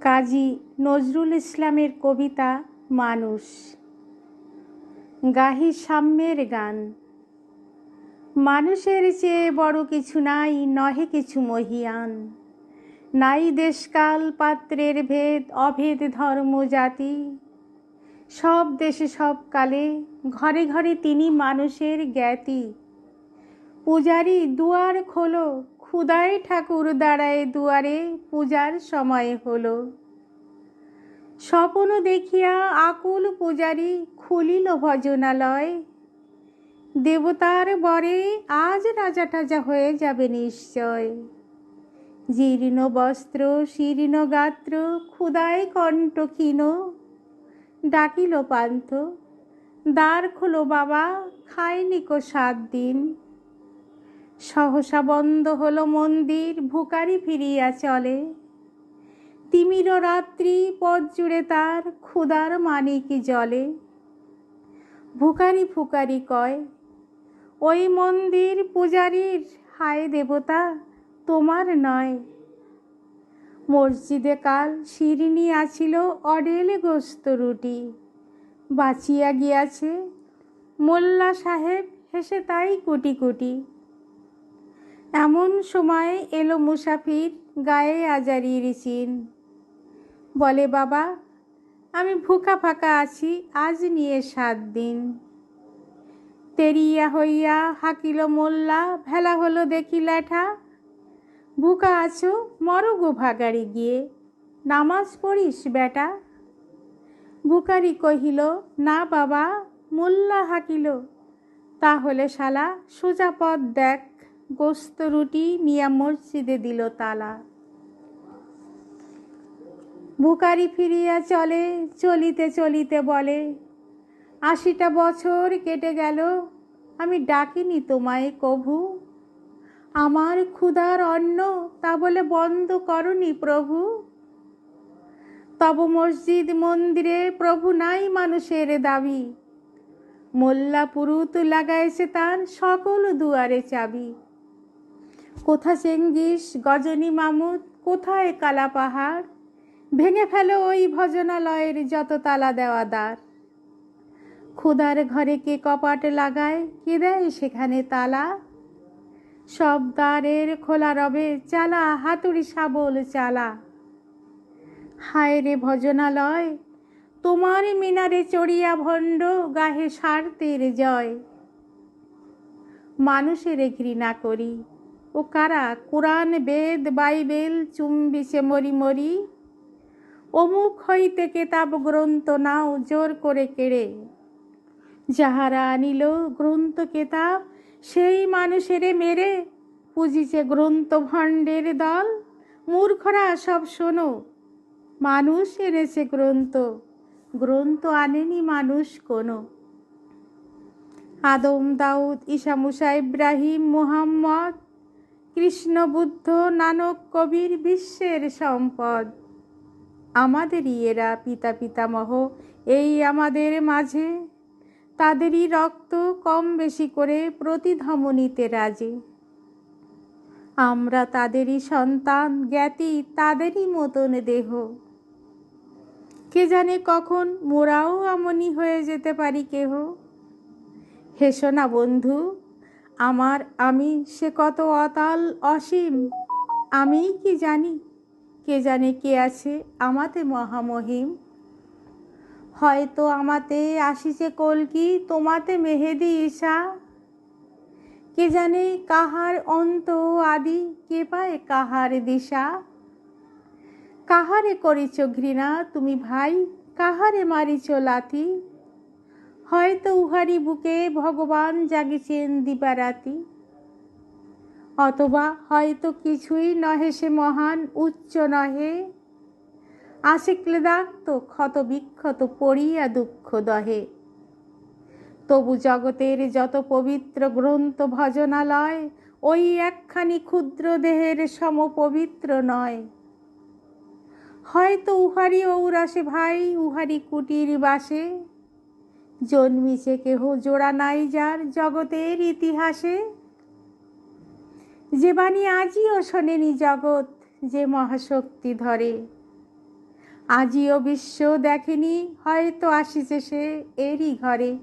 কাজী নজরুল ইসলামের কবিতা মানুষ। গাহি সাম্যের গান। মানুষের চেয়ে বড় কিছু নাই, নহে কিছু মহিয়ান। নাই দেশকাল পাত্রের ভেদ, অভেদ ধর্ম জাতি। সব দেশে সব কালে, ঘরে ঘরে তিনি মানুষের জ্ঞাতি। পূজারি দুয়ার খোলো ক্ষুদায় ঠাকুর দাঁড়ায় দুয়ারে পূজার সময় হলো। স্বপ্ন দেখিয়া আকুল পূজারি খুলিল ভজনালয়। দেবতার বরে আজ রাজা টাজা হয়ে যাবে নিশ্চয়। জীর্ণ বস্ত্র, শীর্ণ গাত্র ক্ষুদায় কণ্ঠ ক্ষীণ ডাকিল পান্থ, দ্বার খোলো বাবা খায়নি কো সাত দিন। সহসা বন্ধ হলো মন্দির, ভুকারি ফিরিয়া চলে। তিমির রাত্রি পথ জুড়ে তার ক্ষুদার মানিকি জলে। ভুকারি ফুকারি কয়, ওই মন্দির পূজারীর হায় দেবতা, তোমার নয়। মসজিদে কাল শিরিনি আছিল অডেল গোস্ত রুটি। বাঁচিয়া গিয়াছে মোল্লা সাহেব হেসে তাই কুটি কুটি। এমন সময় এলো মুসাফির গায়ে আজারি রিচিন বলে, বাবা, আমি ভুকা ফাঁকা আছি, আজ নিয়ে সাত দিন। তেরিয়া হইয়া হাকিল মোল্লা, ভেলা হলো দেখি ল্যাঠা ভুকা আছো, মরো গো ভাগাড়ি গিয়ে, নামাজ পড়িস বেটা? বুকারি কহিল, না বাবা, মোল্লা হাকিল, তাহলে শালা সোজা পথ দেখ গোস্ত রুটি নিয়া মসজিদে দিল তালা। বুকারি ফিরিয়া চলে, চলিতে চলিতে বলে, আশিটা বছর কেটে গেল, আমি ডাকিনি তোমায় কভু। আমার ক্ষুধার অন্ন তা বলে বন্ধ করনি প্রভু। তব মসজিদ মন্দিরে প্রভু নাই মানুষের দাবি। মোল্লা পুরুত লাগাইছে তার সকল দুয়ারে চাবি। কোথা চেঙ্গিস গজনী মামুদ? কোথায় কালা পাহাড়? ভেঙে ফেলো ওই ভজনালয়ের যত তালা দেওয়া দ্বার। ক্ষুদার ঘরে কে কপাট লাগায়? কে দেয় সেখানে তালা? সব দ্বারের খোলা রবে চালা, হাতুড়ি শাবল চালা। হায় রে ভজনালয়, তোমার মিনারে চড়িয়া ভণ্ড গাহে স্বার্থের জয়। মানুষের ঘৃণা করি ও কারা? কোরআন, বেদ, বাইবেল চুম্বিছে মরি মরি। অমুক হইতে কেতাব গ্রন্থ নাও জোর করে কেড়ে। যাহারা আনিল গ্রন্থ কেতাব, সেই মানুষেরে মেরে। পুজিছে গ্রন্থ ভণ্ডের দল। মূর্খরা সব শোনো, মানুষ এনেছে গ্রন্থ। গ্রন্থ আনেনি মানুষ কোনো। আদম, দাউদ, ঈশা, মুসা, ইব্রাহিম, মুহাম্মদ কৃষ্ণ বুদ্ধ নানক কবির বিশ্বের সম্পদ। আমাদেরই এরা পিতা পিতামহ, এই আমাদের মাঝে। তাদেরই রক্ত কম বেশি করে প্রতিধমনীতে রাজে। আমরা তাদেরই সন্তান, জ্ঞাতি, তাদেরই মতন দেহ। কে জানে কখন মোরাও আমনি হয়ে যেতে পারি কেহ? হেসো না বন্ধু আমার আমি সে কত অতাল অসীম, আমিই কি জানি? কে জানে কে আছে আমাতে মহামহিম? হয়তো আমাতে আসিছে কলকি তোমাতে মেহেদি ঈশা। কে জানে কাহার অন্ত আদি, কে পায় কাহার দিশা? কাহারে করিছ ঘৃণা তুমি ভাই, কাহারে মারিছ লাথি হয়তো উহারি বুকে ভগবান জাগিছেন দিবারাতি। অথবা হয়তো কিছুই নহে সে মহান, উচ্চ নহে। আসে ক্লেদাক্ত, ক্ষত বিক্ষত, পড়িয়া দুঃখ দহে। তবু জগতের যত পবিত্র গ্রন্থ ভজনালয়, ওই একখানি ক্ষুদ্র দেহের সম পবিত্র নয়। হয়তো উহারি ঔরাসে ভাই উহারি কুটির বাসে। জন্মিছে কেহ জোড়া নাই যার জগতের ইতিহাসে। যে বাণী আজিও শোনেনি জগৎ, যে মহাশক্তি ধরে। আজিও বিশ্ব দেখেনি, হয়তো আসিছে সে এরই ঘরে।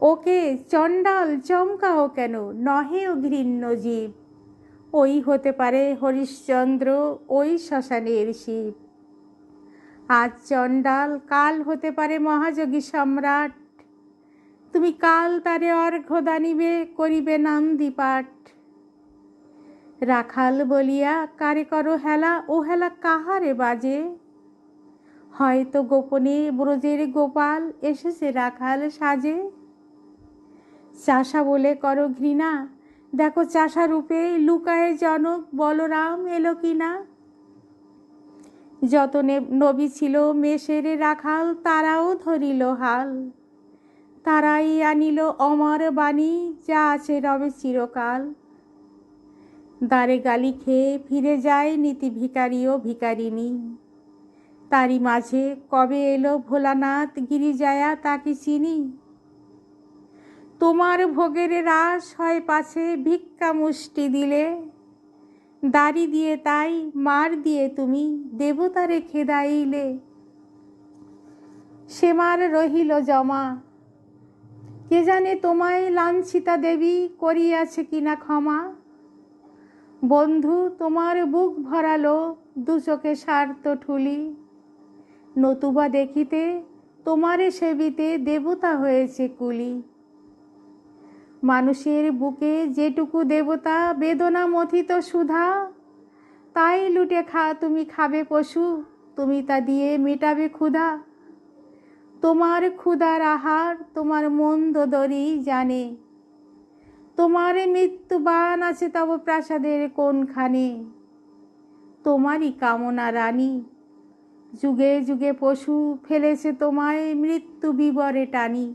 ওকে চণ্ডাল চমকাও কেন নহেও ঘৃণ্য জীব। ওই হতে পারে হরিশ্চন্দ্র, ওই শ্মশানের শিব। আজ চণ্ডাল, কাল হতে পারে মহাযোগী সম্রাট। তুমি কাল তারে অর্ঘ্য দানিবে, করিবে নন্দী পাঠ রাখাল বলিয়া, কারে করো হেলা, ও হেলা কাহারে বাজে? হয়তো গোপনে ব্রজের গোপাল এসেছে রাখাল সাজে। চাষা বলে, করো ঘৃণা। দেখো চাষা রূপে লুকায় জনক বলরাম এলো কিনা যত নে- নবী ছিল মেষের রাখাল, তারাও ধরিল হাল। তারাই আনিল অমর বাণী, যা আছে রবে চিরকাল। দ্বারে গালি খেয়ে ফিরে যায় নীতি ভিকারি ও ভিকারিনী তারই মাঝে কবে এলো ভোলানাথ গিরিজায়া তাকে চিনি? তোমার ভোগের রাস হয় পাছে ভিক্ষা মুষ্টি দিলে। দাড়ি দিয়ে তাই মার দিয়ে তুমি দেবতারে খেদাইলে। সে মার রহিল জমা। কে জানে তোমায় লাঞ্ছিতা দেবী করিয়াছে কিনা ক্ষমা। বন্ধু, তোমার বুক ভরালো দু চোখে স্বার্থ ঠুলি। নতুবা দেখিতে তোমারে সেবিতে দেবতা হয়েছে কুলি। মানুষের বুকে যেটুকু দেবতা বেদনা মথিত সুধা, তাই লুটে খা, তুমি খাবে পশু, তুমি তা দিয়ে মেটাবে ক্ষুধা। তোমার ক্ষুধার আহার তোমার মন্দ দরি জানে। তোমার মৃত্যুবান আছে তব প্রাসাদের কোনখানে? তোমারই কামনা রানী, যুগে যুগে পশু ফেলেছে তোমায় মৃত্যু বিবরে টানি।